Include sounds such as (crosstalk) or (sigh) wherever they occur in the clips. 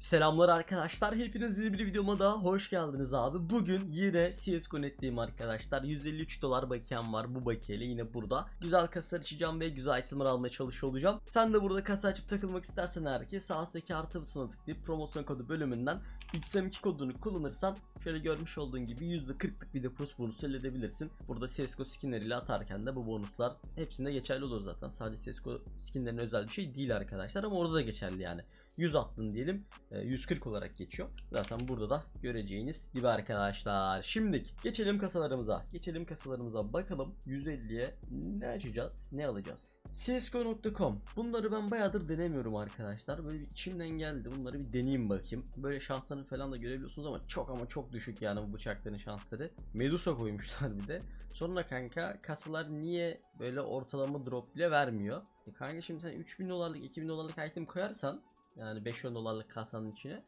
Selamlar arkadaşlar. Hepiniz yeni bir videoma daha hoş geldiniz abi. Bugün yine CSGO netliyim arkadaşlar. 153 dolar bakiyem var bu bakiyeyle yine burada. Güzel kasalar açacağım ve güzel itemler almaya çalışıyor olacağım. Sen de burada kasa açıp takılmak istersen eğer ki sağ üstteki artı butonuna tıklayıp promosyon kodu bölümünden XM2 kodunu kullanırsan şöyle görmüş olduğun gibi %40'lık bir depos bonusu elde edebilirsin. Burada CSGO skinleriyle atarken de bu bonuslar hepsinde geçerli olur zaten. Sadece CSGO skinlerine özel bir şey değil arkadaşlar ama orada da geçerli yani. 100 attın diyelim e, 140 olarak geçiyor. Zaten burada da göreceğiniz gibi arkadaşlar. Şimdi geçelim kasalarımıza. Geçelim kasalarımıza bakalım 150'ye ne açacağız ne alacağız. CSGO.com Bunları ben bayağıdır denemiyorum arkadaşlar. Böyle bir içimden geldi. Bunları bir deneyeyim bakayım. Böyle şanslarını falan da görebiliyorsunuz ama çok ama çok düşük yani bu bıçakların şansları. Medusa koymuşlar bir de. Sonra kanka kasalar niye böyle ortalama drop bile vermiyor? E kanka şimdi sen 3000 dolarlık 2000 dolarlık item koyarsan yani 5 dolarlık kasanın içine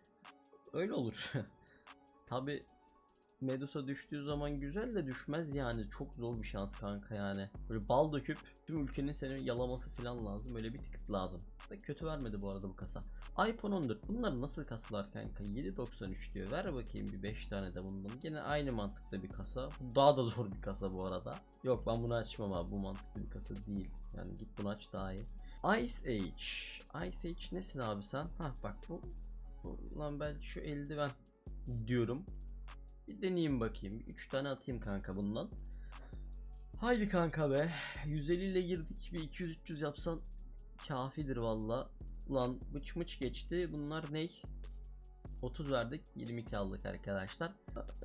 öyle olur. (laughs) Tabi Medusa düştüğü zaman güzel de düşmez yani çok zor bir şans kanka yani. Böyle bal döküp tüm ülkenin seni yalaması falan lazım. Öyle bir tıkıt lazım. Da kötü vermedi bu arada bu kasa. iPhone 14 bunlar nasıl kasalar kanka? 7.93 diyor. Ver bakayım bir 5 tane de bundan. Gene aynı mantıkta bir kasa. Bu daha da zor bir kasa bu arada. Yok ben bunu açmam abi. Bu mantıklı bir kasa değil. Yani git bunu aç daha iyi. Ice Age. Ice Age nesin abi sen? Ha bak bu. bu lan ben şu eldiven diyorum. Bir deneyeyim bakayım. 3 tane atayım kanka bundan. Haydi kanka be. 150 ile girdik. Bir 200-300 yapsan kafidir valla. Ulan mıç mıç geçti. Bunlar ne? 30 verdik. 22 aldık arkadaşlar.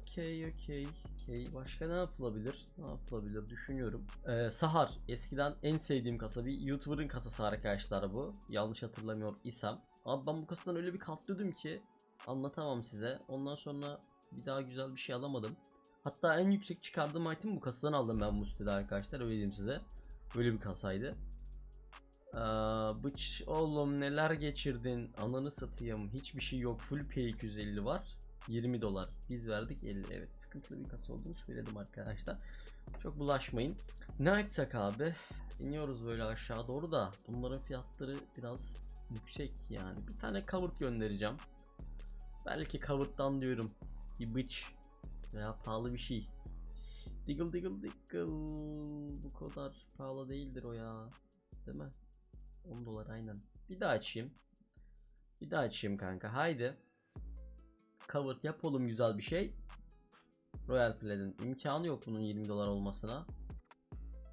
Okey okey. Okey. Başka ne yapılabilir? Ne yapılabilir düşünüyorum. Ee, Sahar. Eskiden en sevdiğim kasa. Bir YouTuber'ın kasası arkadaşlar bu. Yanlış hatırlamıyor isem. Abi ben bu kasadan öyle bir katlıyordum ki anlatamam size. Ondan sonra bir daha güzel bir şey alamadım. Hatta en yüksek çıkardığım item bu kasadan aldım ben bu sitede arkadaşlar öyle diyeyim size. Böyle bir kasaydı. Ee, bıç oğlum neler geçirdin ananı satayım hiçbir şey yok full P250 var 20 dolar biz verdik 50 evet sıkıntılı bir kasa olduğunu söyledim arkadaşlar çok bulaşmayın ne açsak abi iniyoruz böyle aşağı doğru da bunların fiyatları biraz yüksek yani bir tane covered göndereceğim belki covered'dan diyorum bir bıç veya pahalı bir şey. Diggle diggle diggle bu kadar pahalı değildir o ya. Değil mi? 10 dolar aynen. Bir daha açayım. Bir daha açayım kanka haydi. Covered yapalım güzel bir şey. Royal Plaid'in imkanı yok bunun 20 dolar olmasına.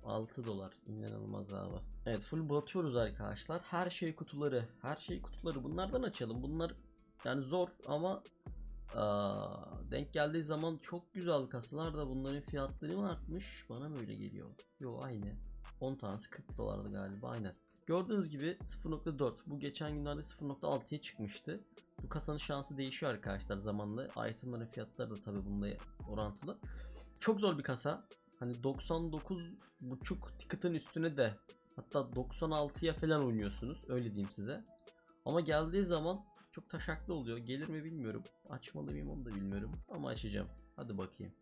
6 dolar inanılmaz abi. Evet full batıyoruz arkadaşlar. Her şey kutuları, her şey kutuları bunlardan açalım. Bunlar yani zor ama Aa, denk geldiği zaman çok güzel kasalar da bunların fiyatları mı artmış? Bana mı öyle geliyor? Yo aynı. 10 tanesi 40 dolardı galiba aynen. Gördüğünüz gibi 0.4 bu geçen günlerde 0.6'ya çıkmıştı. Bu kasanın şansı değişiyor arkadaşlar zamanla. Itemların fiyatları da tabi bunda orantılı. Çok zor bir kasa. Hani 99.5 ticket'ın üstüne de hatta 96'ya falan oynuyorsunuz öyle diyeyim size. Ama geldiği zaman çok taşaklı oluyor. Gelir mi bilmiyorum. Açmalı mıyım onu da bilmiyorum. Ama açacağım. Hadi bakayım.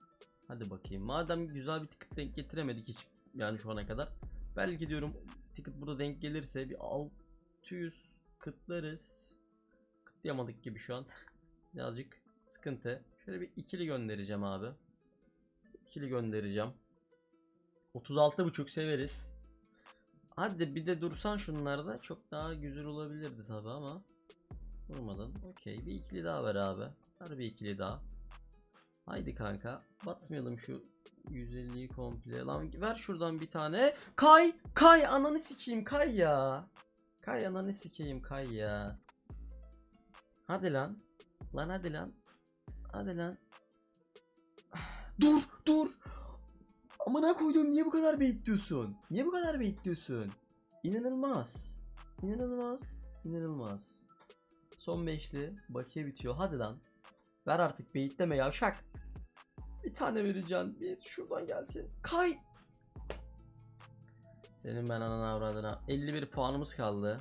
Hadi bakayım. Madem güzel bir ticket denk getiremedik hiç yani şu ana kadar. Belki diyorum ticket burada denk gelirse bir 600 kıtlarız. Kıtlayamadık gibi şu an. (laughs) Birazcık sıkıntı. Şöyle bir ikili göndereceğim abi. İkili göndereceğim. 36.5 severiz. Hadi bir de dursan şunlarda çok daha güzel olabilirdi tabi ama Vurmadan. Okey. Bir ikili daha ver abi. Ver bir ikili daha. Haydi kanka. Batmayalım şu 150'yi komple. Lan ver şuradan bir tane. Kay! Kay! Ananı sikeyim kay ya. Kay ananı sikeyim kay ya. Hadi lan. Lan hadi lan. Hadi lan. Dur! Dur! Amına koydum niye bu kadar bekliyorsun? Niye bu kadar bekliyorsun? İnanılmaz. İnanılmaz. İnanılmaz. Son beşli. Bakiye bitiyor. Hadi lan. Ver artık beyitleme yavşak. Bir tane vereceğim. Bir şuradan gelsin. Kay. Senin ben anana avradına. 51 puanımız kaldı.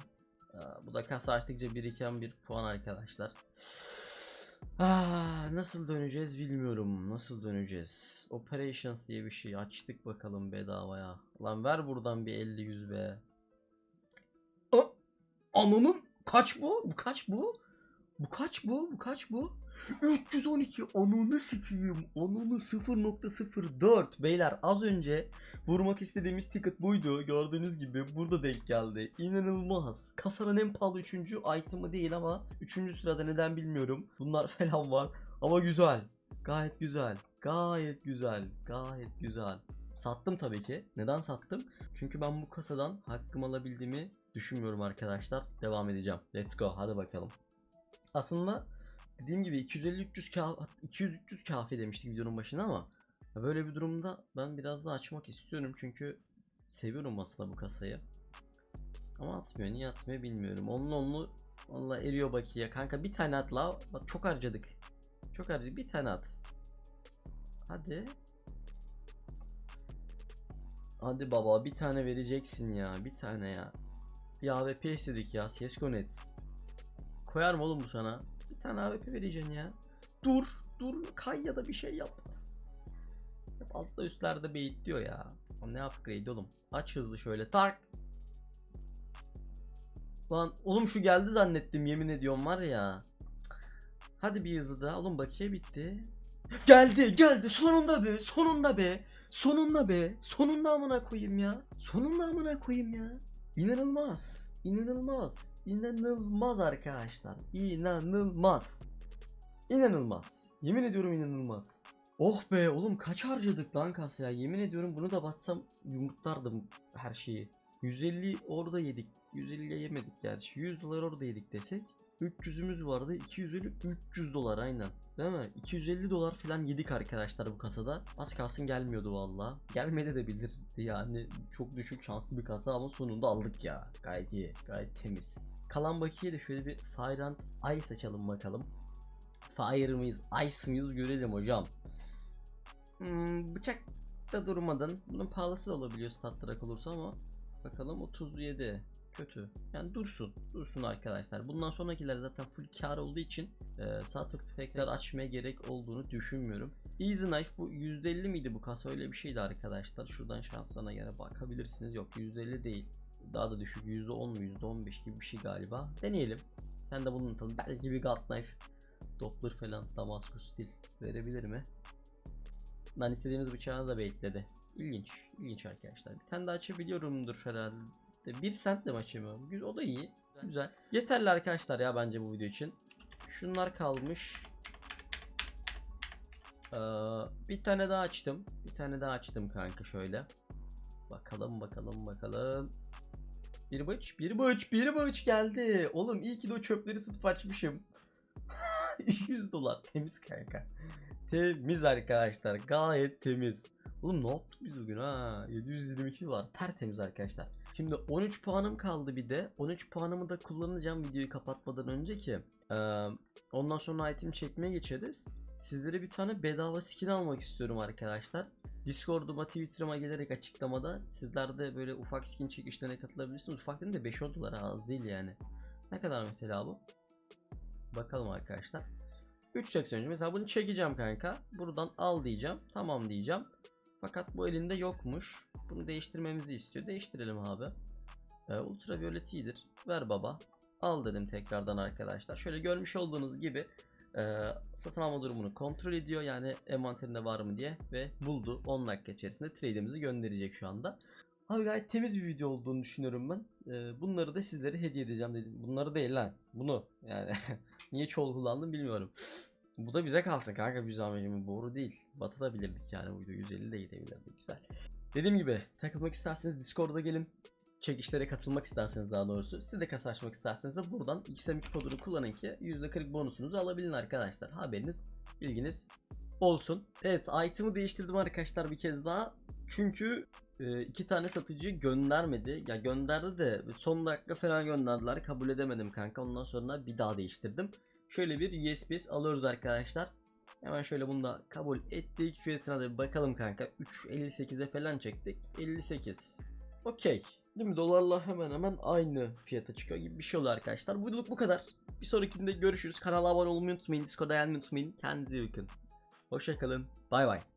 Bu da kasa açtıkça biriken bir puan arkadaşlar. Ah, nasıl döneceğiz bilmiyorum. Nasıl döneceğiz? Operations diye bir şey açtık bakalım bedavaya. Lan ver buradan bir 50 100 be. Ananın Kaç bu? Bu kaç bu? Bu kaç bu? Bu kaç bu? 312 onunu sikiyim. Onunu 0.04. Beyler az önce vurmak istediğimiz ticket buydu. Gördüğünüz gibi burada denk geldi. İnanılmaz. Kasanın en pahalı 3. item'ı değil ama 3. sırada neden bilmiyorum. Bunlar (laughs) falan var. Ama güzel. Gayet güzel. Gayet güzel. Gayet güzel. Sattım tabii ki. Neden sattım? Çünkü ben bu kasadan hakkımı alabildiğimi düşünmüyorum arkadaşlar. Devam edeceğim. Let's go. Hadi bakalım. Aslında dediğim gibi 250-300 kafi, 200-300 kafi demiştik videonun başına ama böyle bir durumda ben biraz daha açmak istiyorum çünkü seviyorum aslında bu kasayı. Ama atmıyor. Niye atmıyor bilmiyorum. Onlu onlu Valla eriyor bakiye. Kanka bir tane at la. Bak çok harcadık. Çok harcadık. Bir tane at. Hadi. Hadi baba bir tane vereceksin ya. Bir tane ya. Bir AWP istedik ya. CSGO net. Koyar mı oğlum bu sana? Bir tane AWP vereceksin ya. Dur. Dur. Kay ya da bir şey yap. Hep altta üstlerde bait diyor ya. Ne upgrade oğlum. Aç hızlı şöyle. Tak. Lan oğlum şu geldi zannettim yemin ediyorum var ya. Hadi bir hızlı daha. Oğlum bakiye bitti. Geldi geldi sonunda be sonunda be. Sonunda be. Sonunda amına koyayım ya. Sonunda amına koyayım ya. İnanılmaz. İnanılmaz. İnanılmaz arkadaşlar. İnanılmaz. İnanılmaz. Yemin ediyorum inanılmaz. Oh be oğlum kaç harcadık lan kasaya. Yemin ediyorum bunu da batsam yumurtlardım her şeyi. 150 orada yedik. 150'ye yemedik gerçi. 100 dolar orada yedik desek. 300'ümüz vardı. 250 300 dolar aynen. Değil mi? 250 dolar falan yedik arkadaşlar bu kasada. Az kalsın gelmiyordu valla. Gelmedi de bilirdi yani. Çok düşük şanslı bir kasa ama sonunda aldık ya. Gayet iyi. Gayet temiz. Kalan bakiye de şöyle bir Fire and Ice açalım bakalım. Fire mıyız? Ice mıyız görelim hocam. Hmm, bıçak da durmadın. Bunun pahalısı da olabiliyor statlara olursa ama bakalım 37 kötü. Yani dursun. Dursun arkadaşlar. Bundan sonrakiler zaten full kar olduğu için e, sağ tık tekrar açmaya gerek olduğunu düşünmüyorum. Easy Knife bu %50 miydi bu kasa öyle bir şeydi arkadaşlar. Şuradan şanslarına göre bakabilirsiniz. Yok %50 değil. Daha da düşük %10 mu %15 gibi bir şey galiba. Deneyelim. Ben de bunu atalım. Belki bir God Knife Doppler falan Damascus stil verebilir mi? Ben istediğimiz bıçağı da bekledi. İlginç. ilginç arkadaşlar. Bir tane daha açabiliyorumdur herhalde. Bir sentle mi açamıyorum? Güzel, o da iyi. Güzel. Yeterli arkadaşlar ya bence bu video için. Şunlar kalmış. Ee, bir tane daha açtım. Bir tane daha açtım kanka şöyle. Bakalım bakalım bakalım. Bir bıç, bir bıç, bir bıç geldi. Oğlum iyi ki de o çöpleri sıtıp açmışım. (laughs) 100 dolar temiz kanka. Temiz arkadaşlar. Gayet temiz. Oğlum ne yaptık biz bugün ha? 722 var. Tertemiz arkadaşlar. Şimdi 13 puanım kaldı bir de. 13 puanımı da kullanacağım videoyu kapatmadan önce ki. Ee, ondan sonra item çekmeye geçeriz. Sizlere bir tane bedava skin almak istiyorum arkadaşlar. Discord'uma, Twitter'ıma gelerek açıklamada sizler de böyle ufak skin çekişlerine katılabilirsiniz. Ufak değil de 5-10 dolar az değil yani. Ne kadar mesela bu? Bakalım arkadaşlar. 3.83 mesela bunu çekeceğim kanka. Buradan al diyeceğim. Tamam diyeceğim. Fakat bu elinde yokmuş. Bunu değiştirmemizi istiyor. Değiştirelim abi. Ee, ultraviolet iyidir. Ver baba. Al dedim tekrardan arkadaşlar. Şöyle görmüş olduğunuz gibi e, satın alma durumunu kontrol ediyor. Yani envanterinde var mı diye ve buldu. 10 dakika içerisinde trade'imizi gönderecek şu anda. Abi gayet temiz bir video olduğunu düşünüyorum ben. Ee, bunları da sizlere hediye edeceğim dedim. Bunları değil lan. Bunu yani (laughs) niye çoğul kullandım bilmiyorum. Bu da bize kalsın kanka bir zahmetimi boru değil. Batabilirdik yani bu video 150 de gidebilirdik güzel. Dediğim gibi takılmak isterseniz Discord'a gelin. Çekişlere katılmak isterseniz daha doğrusu. Siz de kasa açmak isterseniz de buradan XM2 kodunu kullanın ki %40 bonusunuzu alabilin arkadaşlar. Haberiniz, bilginiz olsun. Evet item'ı değiştirdim arkadaşlar bir kez daha. Çünkü e, iki tane satıcı göndermedi. Ya gönderdi de son dakika falan gönderdiler. Kabul edemedim kanka. Ondan sonra bir daha değiştirdim. Şöyle bir USPS alıyoruz arkadaşlar. Hemen şöyle bunu da kabul ettik. Fiyatına da bir bakalım kanka. 3.58'e falan çektik. 58. Okey. Değil mi? Dolarla hemen hemen aynı fiyata çıkıyor gibi bir şey oluyor arkadaşlar. Bu videoluk bu kadar. Bir sonrakinde görüşürüz. Kanala abone olmayı unutmayın. Discord'a gelmeyi unutmayın. Kendinize iyi bakın. Hoşçakalın. Bay bay.